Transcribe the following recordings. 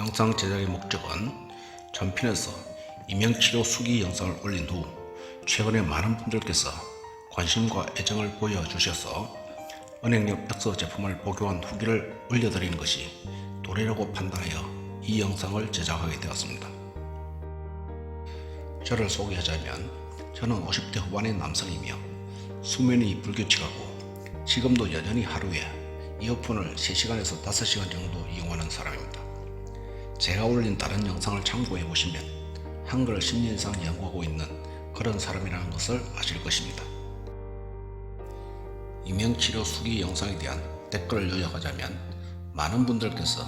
영상 제작의 목적은 전편에서 이명치료 수기 영상을 올린 후 최근에 많은 분들께서 관심과 애정을 보여주셔서 은행역 엑소 제품을 복용한 후기를 올려드리는 것이 도리라고 판단하여 이 영상을 제작하게 되었습니다. 저를 소개하자면 저는 50대 후반의 남성이며 수면이 불규칙하고 지금도 여전히 하루에 이어폰을 3시간에서 5시간 정도 이용하는 사람입니다. 제가 올린 다른 영상을 참고해 보시면 한글 심리 이상 연구하고 있는 그런 사람이라는 것을 아실 것입니다. 이명치료 수기 영상에 대한 댓글을 요약하자면 많은 분들께서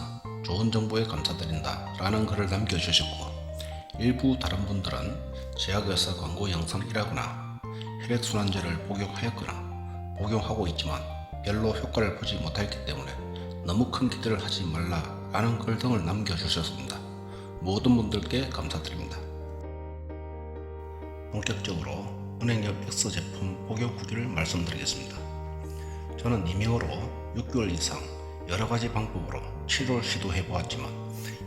좋은 정보에 감사드린다 라는 글을 남겨주셨고 일부 다른 분들은 제약회사 광고 영상이라거나 혈액순환제를 복용하였거나 복용하고 있지만 별로 효과를 보지 못했기 때문에 너무 큰 기대를 하지 말라 라는 글 등을 남겨주셨습니다. 모든 분들께 감사드립니다. 본격적으로 은행역 X 제품 복용 후기를 말씀드리겠습니다. 저는 이명으로 6개월 이상 여러 가지 방법으로 치료를 시도해 보았지만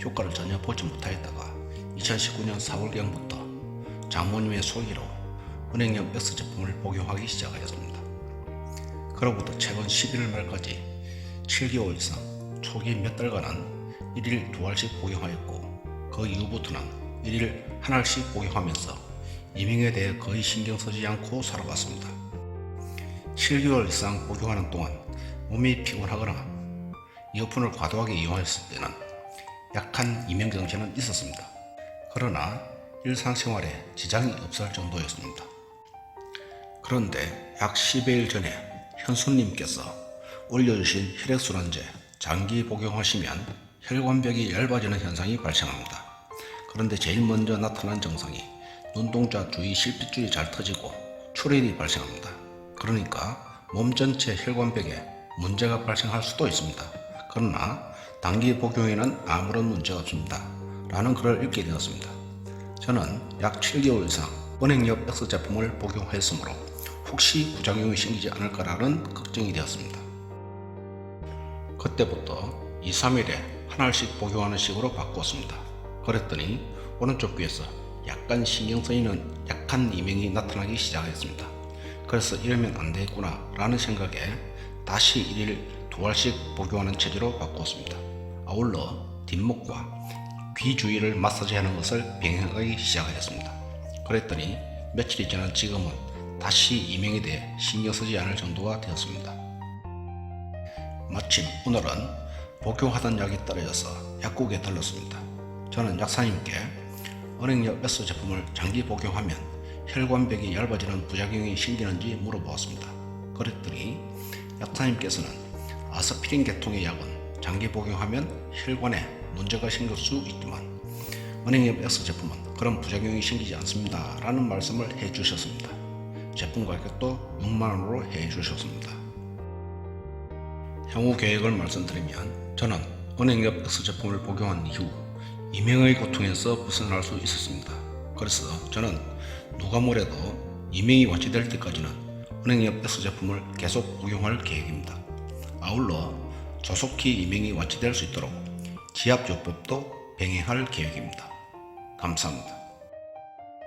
효과를 전혀 보지 못하였다가 2019년 4월경부터 장모님의 소개로 은행역 X 제품을 복용하기 시작하였습니다. 그로부터 최근 11월 말까지 7개월 이상 초기 몇 달간은 1일 두 알씩 복용하였고 그 이후부터는 1일 한 알씩 복용하면서 이명에 대해 거의 신경 쓰지 않고 살아왔습니다. 7개월 이상 복용하는 동안 몸이 피곤하거나 이어폰을 과도하게 이용했을 때는 약한 이명 정신은 있었습니다. 그러나 일상생활에 지장이 없을 정도였습니다. 그런데 약 10여일 전에 현수님께서 올려주신 혈액순환제 장기 복용하시면 혈관벽이 얇아지는 현상이 발생합니다. 그런데 제일 먼저 나타난 증상이 눈동자 주위 실핏줄이 잘 터지고 출혈이 발생합니다. 그러니까 몸 전체 혈관벽에 문제가 발생할 수도 있습니다. 그러나 단기 복용에는 아무런 문제가 없습니다. 라는 글을 읽게 되었습니다. 저는 약 7개월 이상 은행역 X 제품을 복용했으므로 혹시 부작용이 생기지 않을까라는 걱정이 되었습니다. 그때부터 2, 3일에 한 알씩 복용하는 식으로 바꾸었습니다. 그랬더니 오른쪽 귀에서 약간 신경 쓰이는 약한 이명이 나타나기 시작했습니다. 그래서 이러면 안 되겠구나 라는 생각에 다시 1일 두 알씩 복용하는 체제로 바꾸었습니다. 아울러 뒷목과 귀 주위를 마사지하는 것을 병행하기 시작하였습니다. 그랬더니 며칠이 지난 지금은 다시 이명에 대해 신경 쓰지 않을 정도가 되었습니다. 마침 오늘은 복용하던 약이 떨어져서 약국에 들렀습니다. 저는 약사님께 은행역 S 제품을 장기 복용하면 혈관벽이 얇아지는 부작용이 생기는지 물어보았습니다. 그랬더니 약사님께서는 아스피린 계통의 약은 장기 복용하면 혈관에 문제가 생길 수 있지만 은행역 S 제품은 그런 부작용이 생기지 않습니다. 라는 말씀을 해 주셨습니다. 제품 가격도 6만원으로 해 주셨습니다. 향후 계획을 말씀드리면 저는 은행역 X 제품을 복용한 이후 이명의 고통에서 벗어날 수 있었습니다. 그래서 저는 누가 뭐래도 이명이 완치될 때까지는 은행역 X 제품을 계속 복용할 계획입니다. 아울러 조속히 이명이 완치될 수 있도록 지압요법도 병행할 계획입니다. 감사합니다.